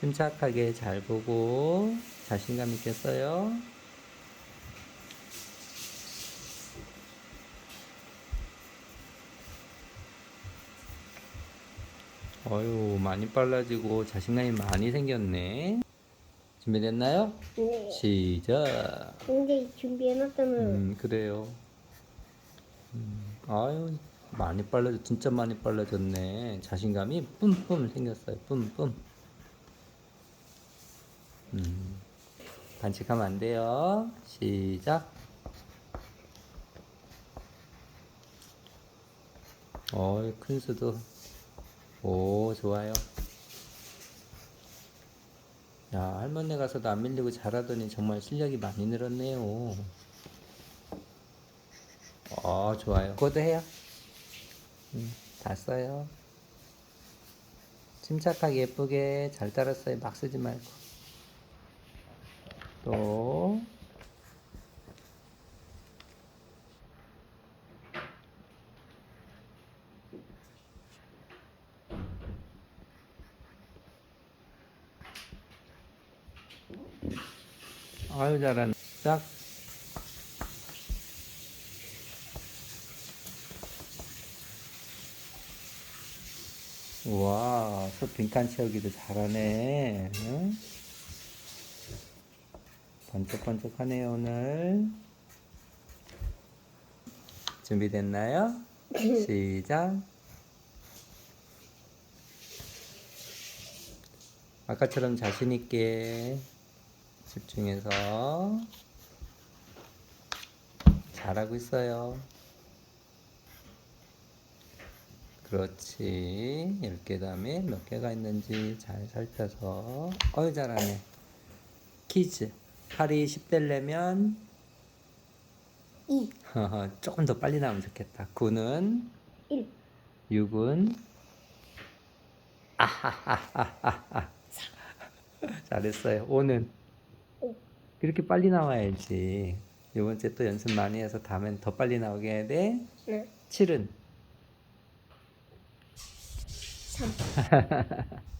침착하게 잘 보고 자신감 있게 써요. 어유 많이 빨라지고 자신감이 많이 생겼네. 준비됐나요? 네. 시작. 근데 준비해놨다면 음 그래요. 음, 아유 많이 빨라져 진짜 많이 빨라졌네. 자신감이 뿜뿜 생겼어요. 뿜뿜. 반칙하면 안 돼요. 시작. 어이 큰 수도. 오 좋아요. 야 할머니 가서도 안 밀리고 잘하더니 정말 실력이 많이 늘었네요. 어 좋아요. 그것도 해요. 음, 다 써요. 침착하게 예쁘게 잘 따랐어요. 막 쓰지 말고. 또 아유. 싹. 우와, 소 빈칸 채우기도 잘하네. 응? 번쩍번쩍하네요, 오늘. 준비됐나요? 시작. 아까처럼 자신있게 집중해서 잘하고 있어요. 그렇지. 10개 다음에 몇 개가 있는지 잘 살펴서. 어유 잘하네. 퀴즈. 8이 10되려면 2, 조금 더 빨리 나오면 좋겠다. 9는 1, 6은 아하하하하하. 잘했어요. 5는 오. 이렇게 빨리 나와야지. 이번 주에 또 연습 많이 해서 다음엔 더 빨리 나오게 해야 돼. 네, 7은 3,